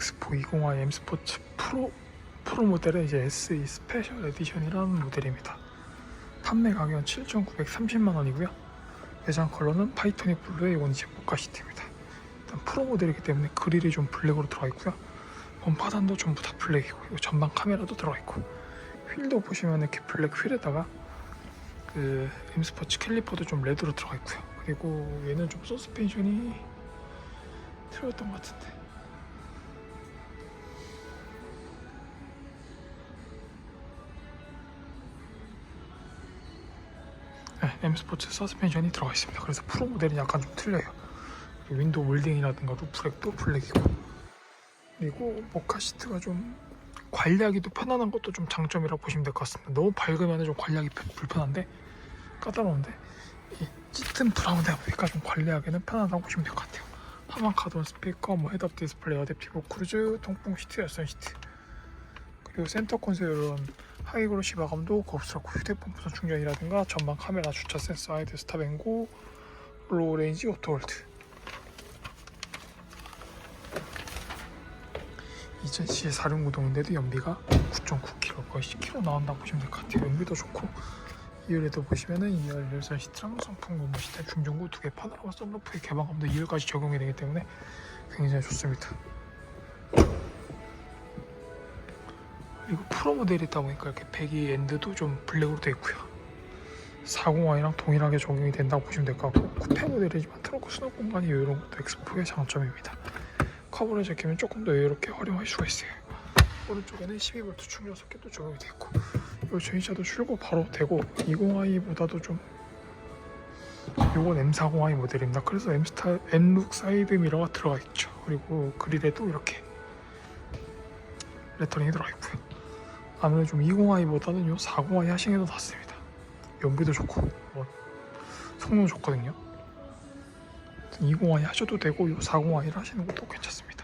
엑스포 20i M 스포츠 프로 프로 모델은 이제 SE 스페셜 에디션이라는 모델입니다. 판매 가격은 7,930만 원이고요. 매장 컬러는 파이터닉 블루의 이건 이제 모카 시트입니다. 일단 프로 모델이기 때문에 그릴이 좀 블랙으로 들어가 있고요. 범파단도 전부 다 블랙이고 전방 카메라도 들어가 있고 휠도 보시면 이렇게 블랙 휠에다가 그 M 스포츠 캘리퍼도 좀 레드로 들어가 있고요. 그리고 얘는 좀 서스펜션이 틀렸던 것 같은데. 네, M 스포츠 서스펜션이 들어가 있습니다. 그래서 프로 모델은 약간 좀 틀려요. 윈도우 몰딩이라든가 루프렉도 블랙이고 그리고 모카 시트가 좀 관리하기도 편안한 것도 좀 장점이라고 보시면 될 것 같습니다. 너무 밝으면 좀 관리하기 불- 불편한데 까다로운데 이 짙은 브라운이다 보니까 좀 관리하기는 편하다고 보시면 될 것 같아요. 하만 카돈 스피커, 뭐 헤드업 디스플레이, 어댑티브 크루즈, 통풍 시트, 열선 시트 그리고 센터 콘솔 이런 하이그로시 마감도 고급스럽고 휴대폰 무선 충전이라든가 전방 카메라 주차 센서 아이드 스탑앤고 로우 레인지 오토홀드 2000cc 4륜구동인데도 연비가 9.9km 거의 10km 나온다고 보시면 될 것 같아요. 연비도 좋고. 2열에도 보시면은 2열 열선 시트랑 선풍 노무 시트 중전구 두개 파노라마 썬루프의 개방감도 2열까지 적용이 되기 때문에 굉장히 좋습니다 그리고 프로 모델이다 보니까 이렇게 배기 엔드도 좀 블랙으로 되어 있고요. 40i랑 동일하게 적용이 된다고 보시면 될 것 같고 쿠페 모델이지만 트렁크 수납 공간이 여유로운 것도 엑스포의 장점입니다. 커버를 제끼면 조금 더 여유롭게 활용할 수가 있어요. 오른쪽에는 12V 충전 소켓도 적용이 되어 있고 이 전시차도 출고 바로 되고 20i보다도 좀 요건 M40i 모델입니다. 그래서 M스타 M룩 사이드 미러가 들어가 있죠. 그리고 그릴에도 이렇게 레터링이 들어가 있고요 아무래도 좀 20i보다는 요 40i 하시는 게더 낫습니다. 연비도 좋고 뭐 성능 좋거든요. 20i 하셔도 되고 요 40i를 하시는 것도 괜찮습니다